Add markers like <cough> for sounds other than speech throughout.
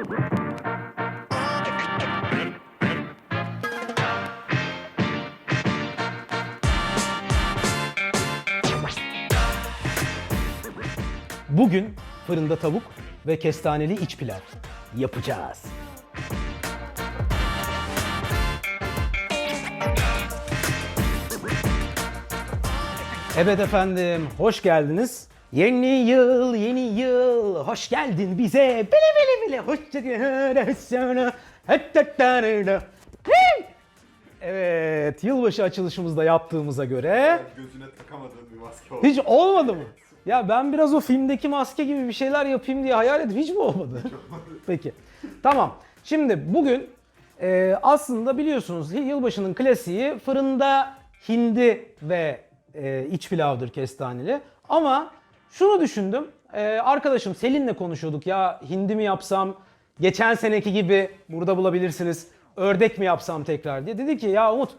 Bugün fırında tavuk ve kestaneli iç pilav yapacağız. Evet efendim, hoş geldiniz. Yeni yıl, yeni yıl, hoş geldin bize. Bile bile bile, hoş geldin. Evet, yılbaşı açılışımızda yaptığımıza göre Gözüne takamadığın bir maske oldu. hiç olmadı mı? Ya ben biraz o filmdeki maske gibi bir şeyler yapayım diye hayal ettim. Hiç mi olmadı? Peki. Tamam. Şimdi bugün e, aslında biliyorsunuz yılbaşının klasiği fırında hindi ve e, iç pilavdır kestaneli. Ama şunu düşündüm. E, arkadaşım Selin'le konuşuyorduk ya hindi mi yapsam geçen seneki gibi burada bulabilirsiniz. Ördek mi yapsam tekrar diye. Dedi ki ya Umut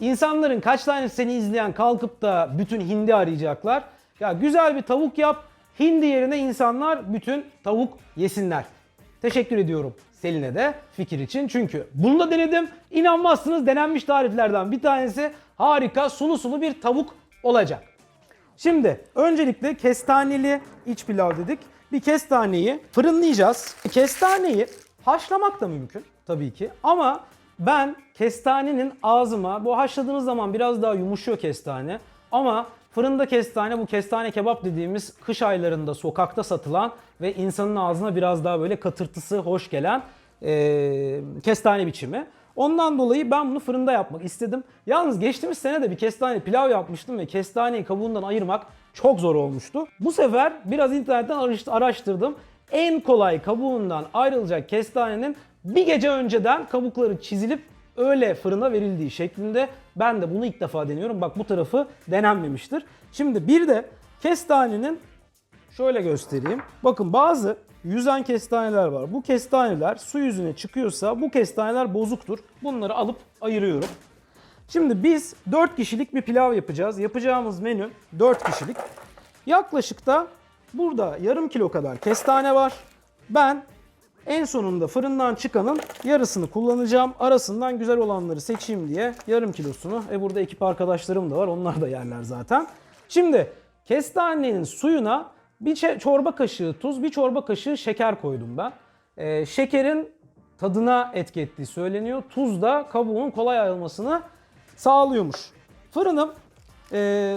İnsanların kaç tane seni izleyen kalkıp da bütün hindi arayacaklar. Ya güzel bir tavuk yap. Hindi yerine insanlar bütün tavuk yesinler. Teşekkür ediyorum Selin'e de fikir için. Çünkü bunu da denedim. İnanmazsınız denenmiş tariflerden bir tanesi harika sulu sulu bir tavuk olacak. Şimdi öncelikle kestaneli iç pilav dedik. Bir kestaneyi fırınlayacağız. Kestaneyi haşlamak da mümkün tabii ki ama ben kestanenin ağzıma bu haşladığınız zaman biraz daha yumuşuyor kestane ama fırında kestane bu kestane kebap dediğimiz kış aylarında sokakta satılan ve insanın ağzına biraz daha böyle katırtısı hoş gelen eee, kestane biçimi. Ondan dolayı ben bunu fırında yapmak istedim. Yalnız geçtiğimiz sene de bir kestane pilav yapmıştım ve kestaneyi kabuğundan ayırmak çok zor olmuştu. Bu sefer biraz internetten araş- araştırdım. En kolay kabuğundan ayrılacak kestanenin bir gece önceden kabukları çizilip öyle fırına verildiği şeklinde. Ben de bunu ilk defa deniyorum. Bak bu tarafı denenmemiştir. Şimdi bir de kestanenin Şöyle göstereyim. Bakın bazı yüzen kestaneler var. Bu kestaneler su yüzüne çıkıyorsa bu kestaneler bozuktur. Bunları alıp ayırıyorum. Şimdi biz 4 kişilik bir pilav yapacağız. Yapacağımız menü 4 kişilik. Yaklaşık da burada yarım kilo kadar kestane var. Ben en sonunda fırından çıkanın yarısını kullanacağım. Arasından güzel olanları seçeyim diye yarım kilosunu. E burada ekip arkadaşlarım da var. Onlar da yerler zaten. Şimdi kestanenin suyuna bir çorba kaşığı tuz, bir çorba kaşığı şeker koydum ben. Ee, şekerin tadına etki ettiği söyleniyor. Tuz da kabuğun kolay ayrılmasını sağlıyormuş. Fırınım e,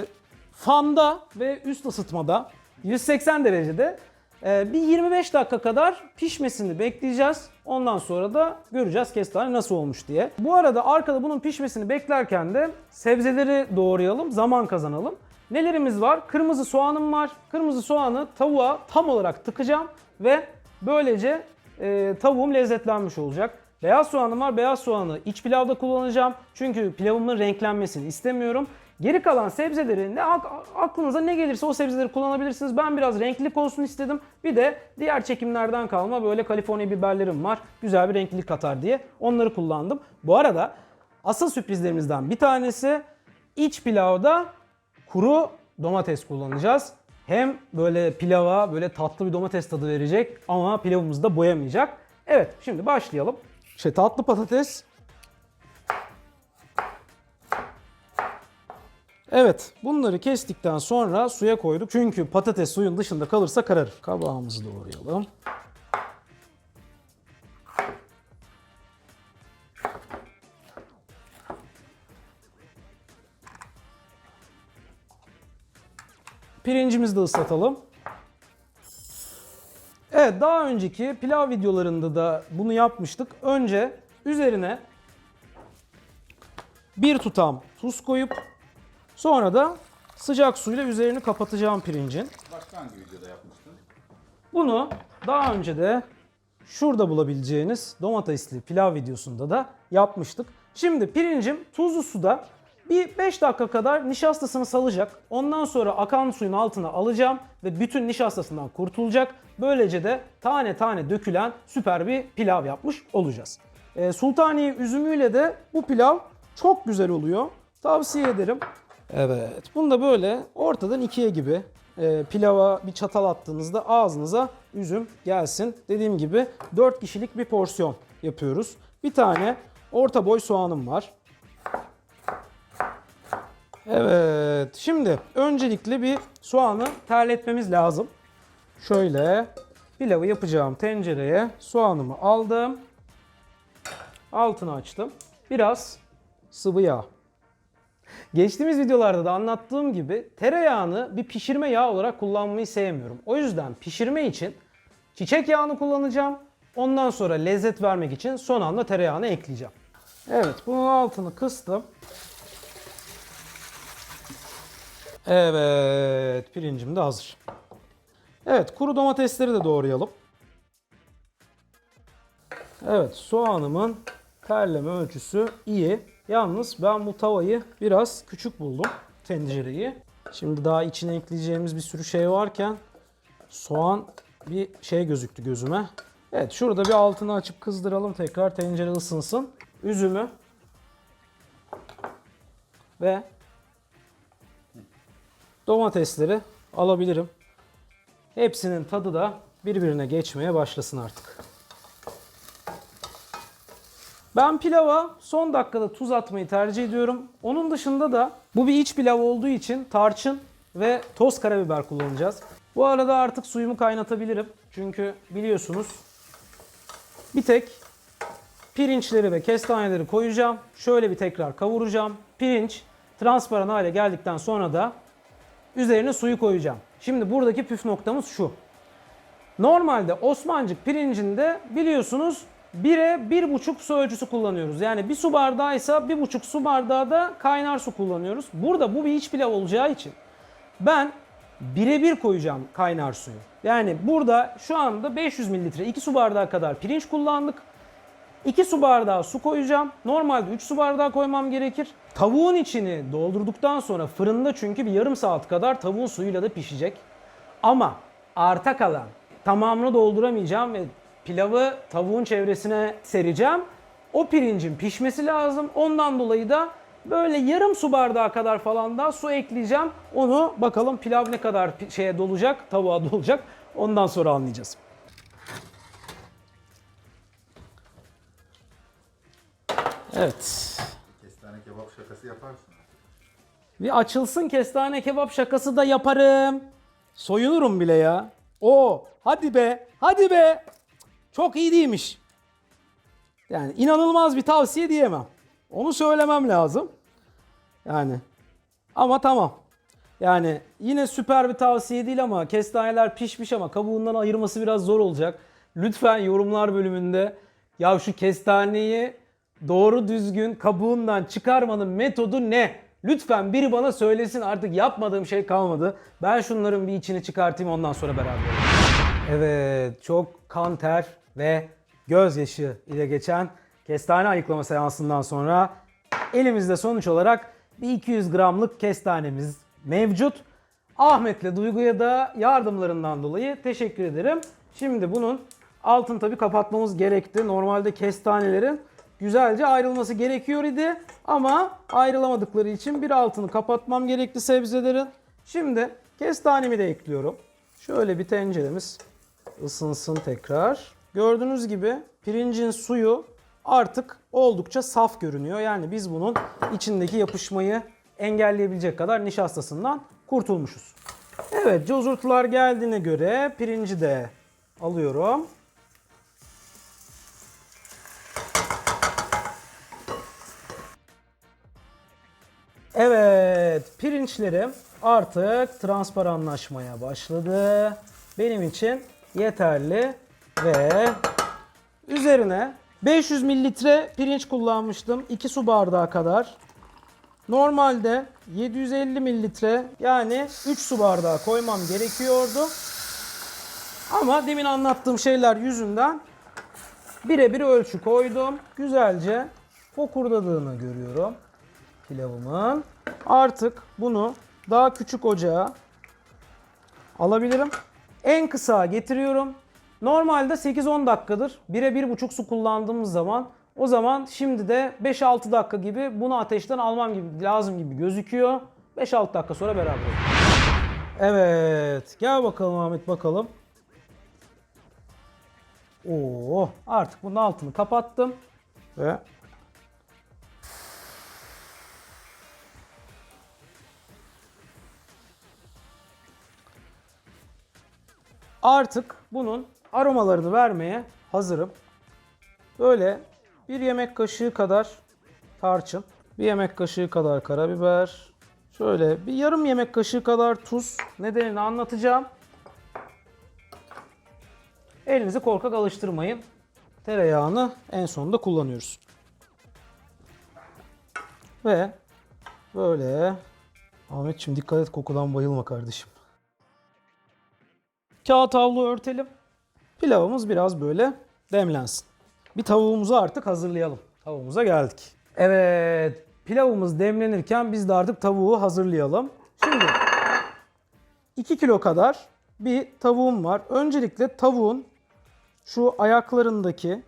fanda ve üst ısıtmada 180 derecede e, bir 25 dakika kadar pişmesini bekleyeceğiz. Ondan sonra da göreceğiz kestane nasıl olmuş diye. Bu arada arkada bunun pişmesini beklerken de sebzeleri doğrayalım, zaman kazanalım. Nelerimiz var? Kırmızı soğanım var. Kırmızı soğanı tavuğa tam olarak tıkacağım ve böylece e, tavuğum lezzetlenmiş olacak. Beyaz soğanım var. Beyaz soğanı iç pilavda kullanacağım. Çünkü pilavımın renklenmesini istemiyorum. Geri kalan sebzeleri ne ak- aklınıza ne gelirse o sebzeleri kullanabilirsiniz. Ben biraz renklilik olsun istedim. Bir de diğer çekimlerden kalma böyle Kaliforniya biberlerim var. Güzel bir renklilik katar diye onları kullandım. Bu arada asıl sürprizlerimizden bir tanesi iç pilavda kuru domates kullanacağız. Hem böyle pilava böyle tatlı bir domates tadı verecek ama pilavımızı da boyamayacak. Evet şimdi başlayalım. İşte tatlı patates. Evet bunları kestikten sonra suya koyduk. Çünkü patates suyun dışında kalırsa kararır. Kabağımızı doğrayalım. Pirincimizi de ıslatalım. Evet daha önceki pilav videolarında da bunu yapmıştık. Önce üzerine bir tutam tuz koyup sonra da sıcak suyla üzerini kapatacağım pirincin. Başka hangi videoda yapmıştın? Bunu daha önce de şurada bulabileceğiniz domatesli pilav videosunda da yapmıştık. Şimdi pirincim tuzlu suda bir 5 dakika kadar nişastasını salacak. Ondan sonra akan suyun altına alacağım ve bütün nişastasından kurtulacak. Böylece de tane tane dökülen süper bir pilav yapmış olacağız. Ee, sultaniye üzümüyle de bu pilav çok güzel oluyor. Tavsiye ederim. Evet. Bunu da böyle ortadan ikiye gibi e, pilava bir çatal attığınızda ağzınıza üzüm gelsin. Dediğim gibi 4 kişilik bir porsiyon yapıyoruz. Bir tane orta boy soğanım var. Evet. Şimdi öncelikle bir soğanı terletmemiz lazım. Şöyle pilavı yapacağım tencereye soğanımı aldım. Altını açtım. Biraz sıvı yağ. Geçtiğimiz videolarda da anlattığım gibi tereyağını bir pişirme yağı olarak kullanmayı sevmiyorum. O yüzden pişirme için çiçek yağını kullanacağım. Ondan sonra lezzet vermek için son anda tereyağını ekleyeceğim. Evet bunun altını kıstım. Evet pirincim de hazır. Evet kuru domatesleri de doğrayalım. Evet soğanımın terleme ölçüsü iyi. Yalnız ben bu tavayı biraz küçük buldum tencereyi. Şimdi daha içine ekleyeceğimiz bir sürü şey varken soğan bir şey gözüktü gözüme. Evet şurada bir altını açıp kızdıralım tekrar tencere ısınsın. Üzümü ve domatesleri alabilirim. Hepsinin tadı da birbirine geçmeye başlasın artık. Ben pilava son dakikada tuz atmayı tercih ediyorum. Onun dışında da bu bir iç pilav olduğu için tarçın ve toz karabiber kullanacağız. Bu arada artık suyumu kaynatabilirim. Çünkü biliyorsunuz bir tek pirinçleri ve kestaneleri koyacağım. Şöyle bir tekrar kavuracağım. Pirinç transparan hale geldikten sonra da üzerine suyu koyacağım. Şimdi buradaki püf noktamız şu. Normalde Osmancık pirincinde biliyorsunuz 1'e 1,5 su ölçüsü kullanıyoruz. Yani bir su bardağı ise 1,5 su bardağı da kaynar su kullanıyoruz. Burada bu bir iç pilav olacağı için ben 1'e 1 koyacağım kaynar suyu. Yani burada şu anda 500 mililitre 2 su bardağı kadar pirinç kullandık. 2 su bardağı su koyacağım. Normalde 3 su bardağı koymam gerekir. Tavuğun içini doldurduktan sonra fırında çünkü bir yarım saat kadar tavuğun suyuyla da pişecek. Ama arta kalan tamamını dolduramayacağım ve pilavı tavuğun çevresine sereceğim. O pirincin pişmesi lazım. Ondan dolayı da böyle yarım su bardağı kadar falan da su ekleyeceğim. Onu bakalım pilav ne kadar şeye dolacak, tavuğa dolacak. Ondan sonra anlayacağız. Evet. Kestane kebap şakası yaparsın. Bir açılsın kestane kebap şakası da yaparım. Soyunurum bile ya. O hadi be hadi be. Çok iyi değilmiş. Yani inanılmaz bir tavsiye diyemem. Onu söylemem lazım. Yani ama tamam. Yani yine süper bir tavsiye değil ama kestaneler pişmiş ama kabuğundan ayırması biraz zor olacak. Lütfen yorumlar bölümünde ya şu kestaneyi doğru düzgün kabuğundan çıkarmanın metodu ne? Lütfen biri bana söylesin artık yapmadığım şey kalmadı. Ben şunların bir içini çıkartayım ondan sonra beraber. Evet çok kan ter ve gözyaşı ile geçen kestane ayıklama seansından sonra elimizde sonuç olarak bir 200 gramlık kestanemiz mevcut. Ahmet'le Duygu'ya da yardımlarından dolayı teşekkür ederim. Şimdi bunun altını tabii kapatmamız gerekti. Normalde kestanelerin güzelce ayrılması gerekiyor idi. Ama ayrılamadıkları için bir altını kapatmam gerekti sebzelerin. Şimdi kestanemi de ekliyorum. Şöyle bir tenceremiz ısınsın tekrar. Gördüğünüz gibi pirincin suyu artık oldukça saf görünüyor. Yani biz bunun içindeki yapışmayı engelleyebilecek kadar nişastasından kurtulmuşuz. Evet cozurtular geldiğine göre pirinci de alıyorum. Evet, pirinçlerim artık transparanlaşmaya başladı. Benim için yeterli ve üzerine 500 mililitre pirinç kullanmıştım. 2 su bardağı kadar. Normalde 750 mililitre yani 3 su bardağı koymam gerekiyordu. Ama demin anlattığım şeyler yüzünden birebir ölçü koydum. Güzelce fokurdadığını görüyorum pilavımın. Artık bunu daha küçük ocağa alabilirim. En kısa getiriyorum. Normalde 8-10 dakikadır. 1'e 1,5 su kullandığımız zaman o zaman şimdi de 5-6 dakika gibi bunu ateşten almam gibi lazım gibi gözüküyor. 5-6 dakika sonra beraber. Evet. Gel bakalım Ahmet bakalım. Oo, artık bunun altını kapattım ve Artık bunun aromalarını vermeye hazırım. Böyle bir yemek kaşığı kadar tarçın, bir yemek kaşığı kadar karabiber, şöyle bir yarım yemek kaşığı kadar tuz. Nedenini anlatacağım. Elinizi korkak alıştırmayın. Tereyağını en sonunda kullanıyoruz. Ve böyle Ahmetciğim dikkat et kokudan bayılma kardeşim. Kağıt havlu örtelim. Pilavımız biraz böyle demlensin. Bir tavuğumuzu artık hazırlayalım. Tavuğumuza geldik. Evet, pilavımız demlenirken biz de artık tavuğu hazırlayalım. Şimdi 2 kilo kadar bir tavuğum var. Öncelikle tavuğun şu ayaklarındaki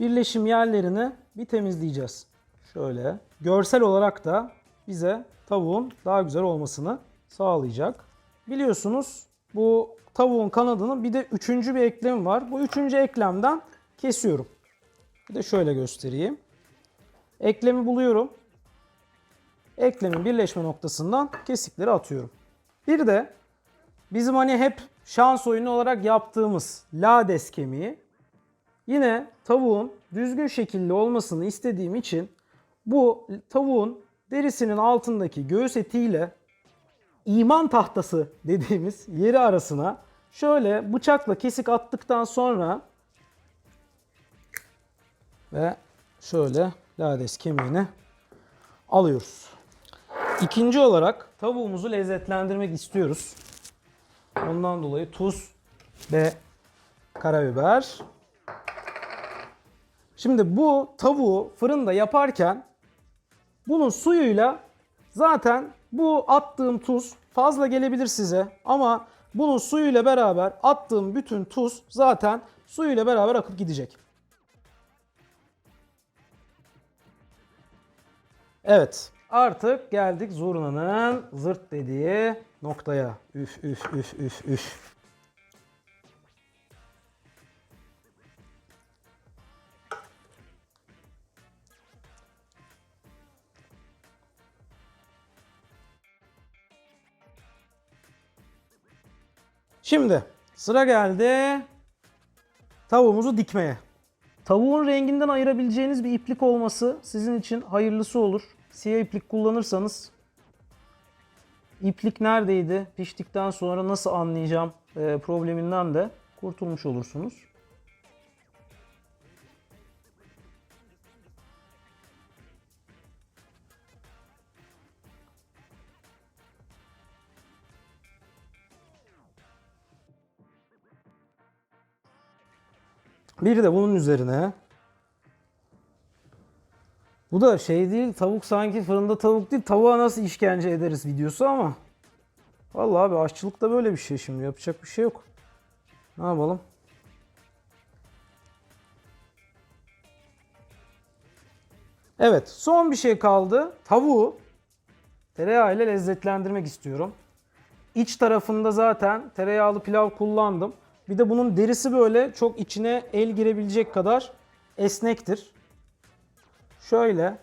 birleşim yerlerini bir temizleyeceğiz. Şöyle. Görsel olarak da bize tavuğun daha güzel olmasını sağlayacak. Biliyorsunuz bu tavuğun kanadının bir de üçüncü bir eklemi var. Bu üçüncü eklemden kesiyorum. Bir de şöyle göstereyim. Eklemi buluyorum. Eklemin birleşme noktasından kesikleri atıyorum. Bir de bizim hani hep şans oyunu olarak yaptığımız lades kemiği yine tavuğun düzgün şekilde olmasını istediğim için bu tavuğun derisinin altındaki göğüs etiyle iman tahtası dediğimiz yeri arasına şöyle bıçakla kesik attıktan sonra ve şöyle lades kemiğini alıyoruz. İkinci olarak tavuğumuzu lezzetlendirmek istiyoruz. Ondan dolayı tuz ve karabiber. Şimdi bu tavuğu fırında yaparken bunun suyuyla zaten bu attığım tuz fazla gelebilir size ama bunun suyuyla beraber attığım bütün tuz zaten suyuyla beraber akıp gidecek. Evet. Artık geldik zurnanın zırt dediği noktaya. Üf üf üf üf üf. Şimdi sıra geldi tavuğumuzu dikmeye. Tavuğun renginden ayırabileceğiniz bir iplik olması sizin için hayırlısı olur. Siyah iplik kullanırsanız iplik neredeydi, piştikten sonra nasıl anlayacağım e, probleminden de kurtulmuş olursunuz. Bir de bunun üzerine bu da şey değil tavuk sanki fırında tavuk değil tavuğa nasıl işkence ederiz videosu ama Vallahi abi aşçılık da böyle bir şey şimdi yapacak bir şey yok. Ne yapalım? Evet son bir şey kaldı. Tavuğu tereyağı ile lezzetlendirmek istiyorum. İç tarafında zaten tereyağlı pilav kullandım. Bir de bunun derisi böyle çok içine el girebilecek kadar esnektir. Şöyle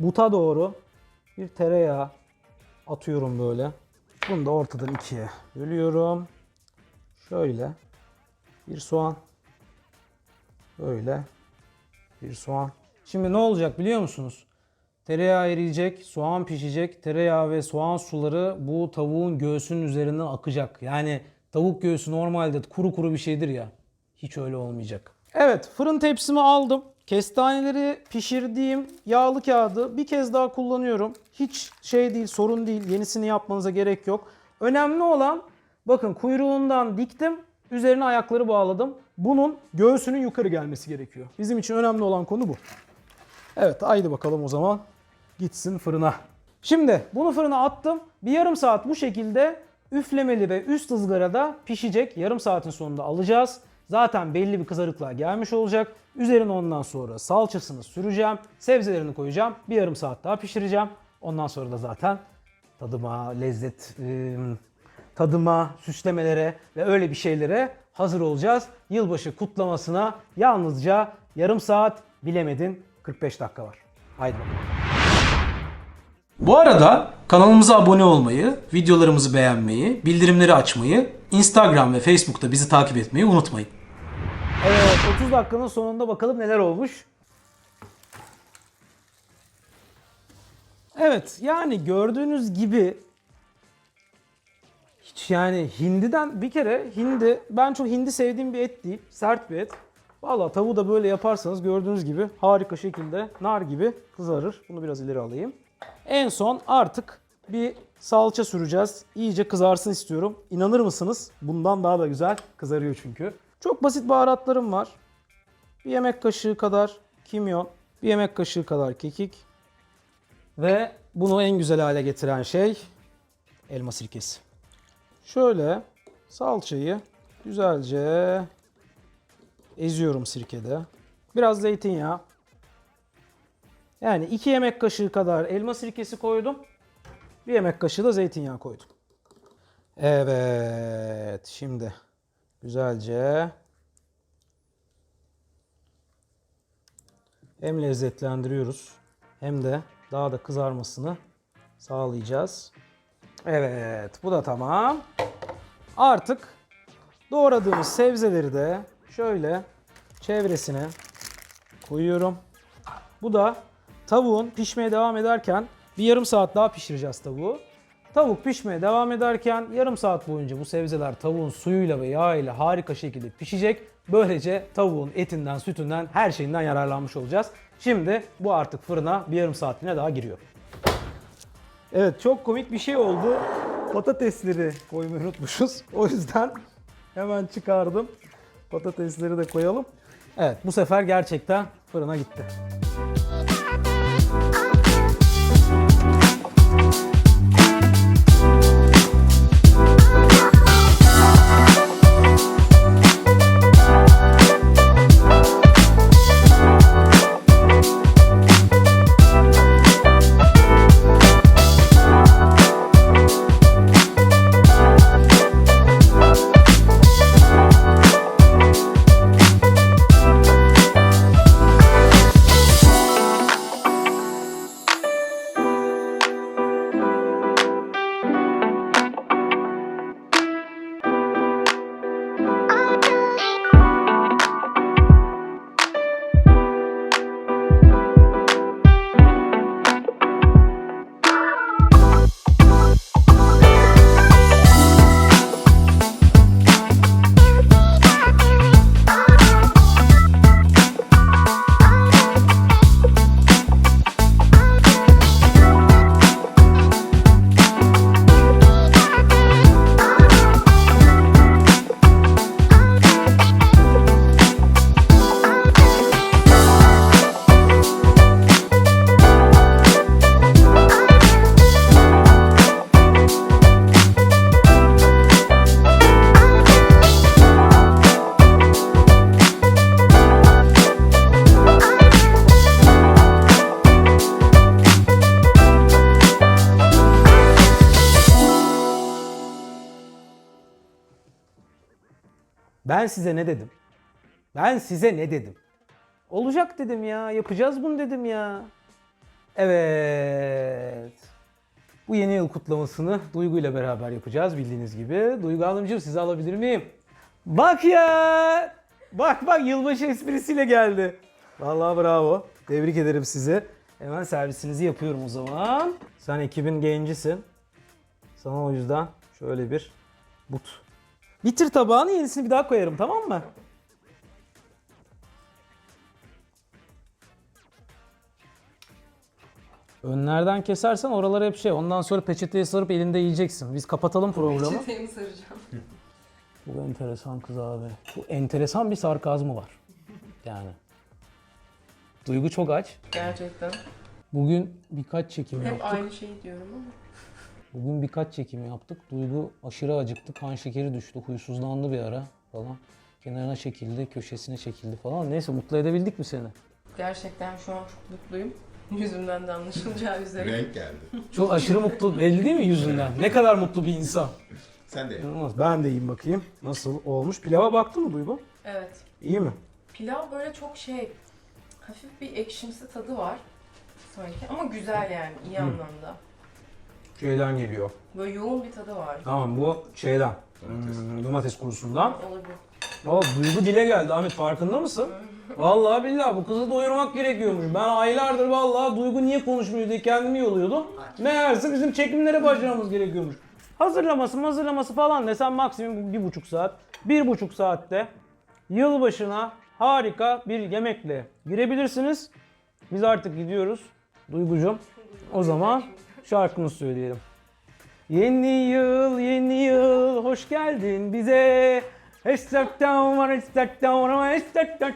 buta doğru bir tereyağı atıyorum böyle. Bunu da ortadan ikiye bölüyorum. Şöyle bir soğan. Böyle bir soğan. Şimdi ne olacak biliyor musunuz? Tereyağı eriyecek, soğan pişecek. Tereyağı ve soğan suları bu tavuğun göğsünün üzerinden akacak. Yani tavuk göğsü normalde kuru kuru bir şeydir ya. Hiç öyle olmayacak. Evet fırın tepsimi aldım. Kestaneleri pişirdiğim yağlı kağıdı bir kez daha kullanıyorum. Hiç şey değil sorun değil yenisini yapmanıza gerek yok. Önemli olan bakın kuyruğundan diktim üzerine ayakları bağladım. Bunun göğsünün yukarı gelmesi gerekiyor. Bizim için önemli olan konu bu. Evet haydi bakalım o zaman gitsin fırına. Şimdi bunu fırına attım. Bir yarım saat bu şekilde üflemeli ve üst ızgarada pişecek. Yarım saatin sonunda alacağız. Zaten belli bir kızarıklığa gelmiş olacak. Üzerine ondan sonra salçasını süreceğim. Sebzelerini koyacağım. Bir yarım saat daha pişireceğim. Ondan sonra da zaten tadıma, lezzet, e, tadıma, süslemelere ve öyle bir şeylere hazır olacağız. Yılbaşı kutlamasına yalnızca yarım saat bilemedin 45 dakika var. Haydi. Bu arada kanalımıza abone olmayı, videolarımızı beğenmeyi, bildirimleri açmayı, Instagram ve Facebook'ta bizi takip etmeyi unutmayın. Evet 30 dakikanın sonunda bakalım neler olmuş. Evet yani gördüğünüz gibi hiç yani hindiden bir kere hindi ben çok hindi sevdiğim bir et değil. Sert bir et. Valla tavuğu da böyle yaparsanız gördüğünüz gibi harika şekilde nar gibi kızarır. Bunu biraz ileri alayım. En son artık bir salça süreceğiz. İyice kızarsın istiyorum. İnanır mısınız? Bundan daha da güzel kızarıyor çünkü. Çok basit baharatlarım var. Bir yemek kaşığı kadar kimyon, bir yemek kaşığı kadar kekik ve bunu en güzel hale getiren şey elma sirkesi. Şöyle salçayı güzelce eziyorum sirkede. Biraz zeytinyağı. Yani 2 yemek kaşığı kadar elma sirkesi koydum. Bir yemek kaşığı da zeytinyağı koydum. Evet, şimdi güzelce hem lezzetlendiriyoruz hem de daha da kızarmasını sağlayacağız. Evet, bu da tamam. Artık doğradığımız sebzeleri de şöyle çevresine koyuyorum. Bu da tavuğun pişmeye devam ederken bir yarım saat daha pişireceğiz tavuğu. Tavuk pişmeye devam ederken yarım saat boyunca bu sebzeler tavuğun suyuyla ve yağıyla harika şekilde pişecek. Böylece tavuğun etinden, sütünden, her şeyinden yararlanmış olacağız. Şimdi bu artık fırına bir yarım saatliğine daha giriyor. Evet çok komik bir şey oldu. Patatesleri koymayı unutmuşuz. O yüzden hemen çıkardım. Patatesleri de koyalım. Evet bu sefer gerçekten fırına gitti. Ben size ne dedim? Ben size ne dedim? Olacak dedim ya. Yapacağız bunu dedim ya. Evet. Bu yeni yıl kutlamasını Duygu ile beraber yapacağız bildiğiniz gibi. Duygu Hanımcığım sizi alabilir miyim? Bak ya! Bak bak yılbaşı esprisiyle geldi. Vallahi bravo. Tebrik ederim sizi. Hemen servisinizi yapıyorum o zaman. Sen ekibin gencisin. Sana o yüzden şöyle bir but. Bitir tabağını yenisini bir daha koyarım tamam mı? Önlerden kesersen oralar hep şey. Ondan sonra peçeteye sarıp elinde yiyeceksin. Biz kapatalım programı. Peçeteye mi saracağım? Bu enteresan kız abi. Bu enteresan bir sarkazmı var. Yani. Duygu çok aç. Gerçekten. Bugün birkaç çekim Hep yaptık. aynı şeyi diyorum ama. Bugün birkaç çekim yaptık. Duygu aşırı acıktı. Kan şekeri düştü. Huysuzlandı bir ara falan. Kenarına çekildi, köşesine çekildi falan. Neyse mutlu edebildik mi seni? Gerçekten şu an çok mutluyum. <laughs> Yüzümden de anlaşılacağı üzere. Renk geldi. Çok aşırı mutlu. Belli değil mi yüzünden? Ne kadar mutlu bir insan. Sen de yap. İnanılmaz. Ben de yiyeyim bakayım. Nasıl olmuş? Pilava baktın mı Duygu? Evet. İyi mi? Pilav böyle çok şey, hafif bir ekşimsi tadı var sanki ama güzel yani iyi anlamda. Şeyden geliyor. Böyle yoğun bir tadı var. Tamam bu şeyden. Domates. Hmm, domates kurusundan. Olabilir. Aa, Duygu dile geldi Ahmet farkında mısın? <laughs> Vallahi billahi bu kızı doyurmak gerekiyormuş. Ben aylardır vallahi Duygu niye konuşmuyor diye kendimi yoluyordum. Meğerse bizim çekimlere başlamamız gerekiyormuş. Hazırlaması hazırlaması falan desem maksimum bir buçuk saat. Bir buçuk saatte yılbaşına harika bir yemekle girebilirsiniz. Biz artık gidiyoruz. Duygucum o zaman şarkımızı söyleyelim. Yeni yıl, yeni yıl, hoş geldin bize. Estaktan var, estaktan var, estaktan